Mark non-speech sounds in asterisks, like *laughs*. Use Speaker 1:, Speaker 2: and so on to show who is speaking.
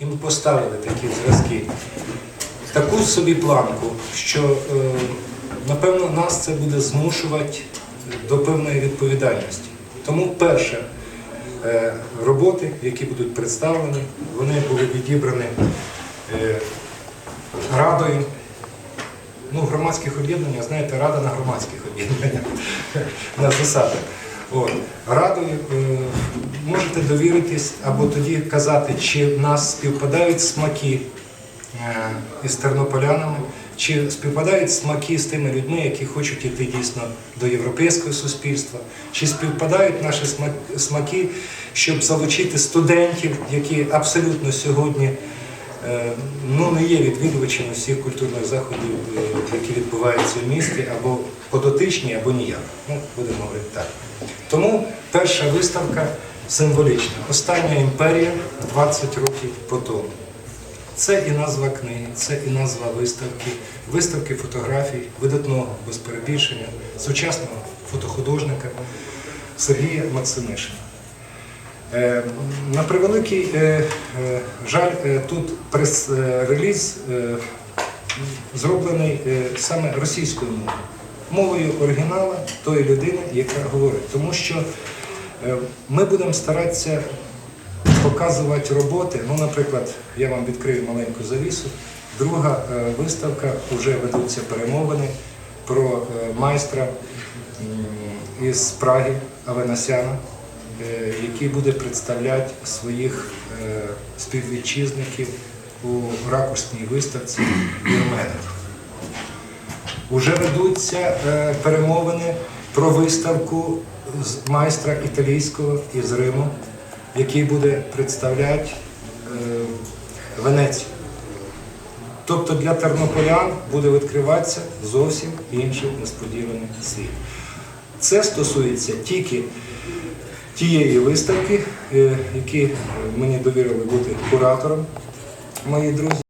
Speaker 1: і ми поставили такі зразки, таку собі планку, що е, напевно нас це буде змушувати до певної відповідальності. Тому перше, е, роботи, які будуть представлені, вони були відібрані е, радою. Ну, громадських об'єднання, знаєте, рада на громадських об'єднаннях *laughs* на засадах. Радою можете довіритись або тоді казати, чи в нас співпадають смаки е, із тернополянами, чи співпадають смаки з тими людьми, які хочуть іти дійсно до європейського суспільства, чи співпадають наші смаки, щоб залучити студентів, які абсолютно сьогодні е, ну, не є відвідувачами всіх культурних заходів, е, які відбуваються в місті, або подотичні, або ніяк. Ну, будемо говорити так. Тому перша виставка символічна. Остання імперія 20 років по тому. Це і назва книги, це і назва виставки, виставки фотографій видатного без перебільшення, сучасного фотохудожника Сергія Максимишина. Е, На превеликий е, е, жаль, тут прес-реліз зроблений саме російською мовою, мовою оригінала тої людини, яка говорить. Тому що ми будемо старатися показувати роботи. Ну, наприклад, я вам відкрию маленьку завісу. Друга е, виставка вже ведуться перемовини про е, майстра із Праги Авенасяна, е, який буде представляти своїх е, співвітчизників у ракурсній виставці Вірменів. Уже ведуться е, перемовини про виставку з майстра італійського із Риму, який буде представляти е, Венецію. Тобто для тернополян буде відкриватися зовсім інший несподіваний світ. Це стосується тільки тієї виставки, е, які мені довірили бути куратором мої друзі.